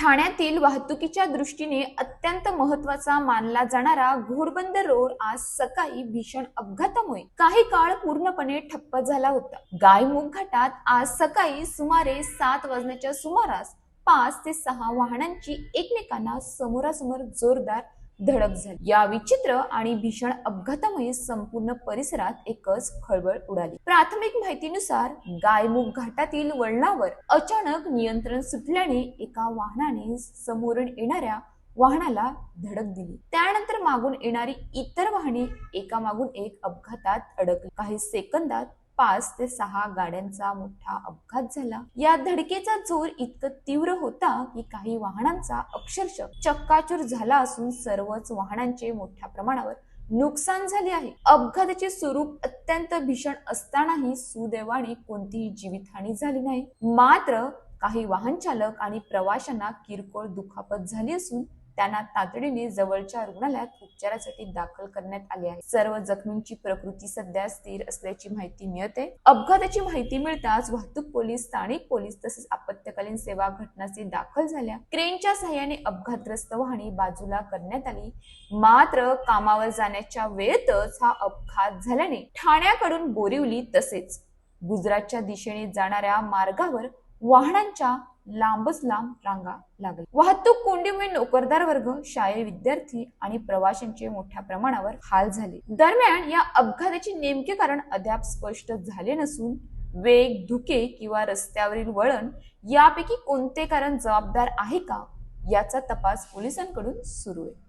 ठाण्यातील वाहतुकीच्या दृष्टीने अत्यंत महत्त्वाचा मानला जाणारा घोडबंदर रोड आज सकाळी भीषण अपघातामुळे काही काळ पूर्णपणे ठप्प झाला होता. गायमुख घाटात आज सकाळी सुमारे सात वाजण्याच्या सुमारास पाच ते सहा वाहनांची एकमेकांना समोरासमोर जोरदार धडक झाली. या विचित्र आणि भीषण अपघातामुळे संपूर्ण परिसरात एकच खळबळ उडाली. प्राथमिक माहितीनुसार गायमुख घाटातील वळणावर अचानक नियंत्रण सुटल्याने एका वाहनाने समोरून येणाऱ्या वाहनाला धडक दिली. त्यानंतर मागून येणारी इतर वाहने एकामागून एक अपघातात अडकली. काही सेकंदात पाच ते सहा गाड्यांचा मोठा अपघात झाला. या धडकेचा जोर इतकं तीव्र होता की काही वाहनांचा अक्षरशः चक्काचूर झाला असून सर्वच वाहनांचे मोठ्या प्रमाणावर नुकसान झाले आहे. अपघाताचे स्वरूप अत्यंत भीषण असतानाही सुदैवाने कोणतीही जीवितहानी झाली नाही. मात्र काही वाहन चालक आणि प्रवाशांना किरकोळ दुखापत झाली असून त्यांना तातडीने जवळच्या रुग्णालयात उपचारासाठी दाखल करण्यात आले आहे. सर्व जखमींची प्रकृती सध्या स्थिर असल्याची माहिती मिळते. अपघाताची माहिती मिळताच वाहतूक पोलीस स्थानिक पोलीस तसेच आपत्कालीन सेवा घटनास्थळी दाखल झाल्या. क्रेनच्या सहाय्याने अपघातग्रस्त वाहने बाजूला करण्यात आली. मात्र कामावर जाण्याच्या वेळेतच हा अपघात झाल्याने ठाण्याकडून बोरिवली तसेच गुजरातच्या दिशेने जाणाऱ्या मार्गावर वाहनांच्या लांबच लांब रांगा लागल्या वाहतूक कोंडीमुळे नोकरदार वर्ग शाळे विद्यार्थी आणि प्रवाशांचे मोठ्या प्रमाणावर हाल झाले. दरम्यान या अपघाताचे नेमके कारण अद्याप स्पष्ट झाले नसून वेग धुके किंवा रस्त्यावरील वळण यापैकी कोणते कारण जबाबदार आहे का याचा तपास पोलिसांकडून सुरू आहे.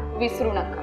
विसरू नका.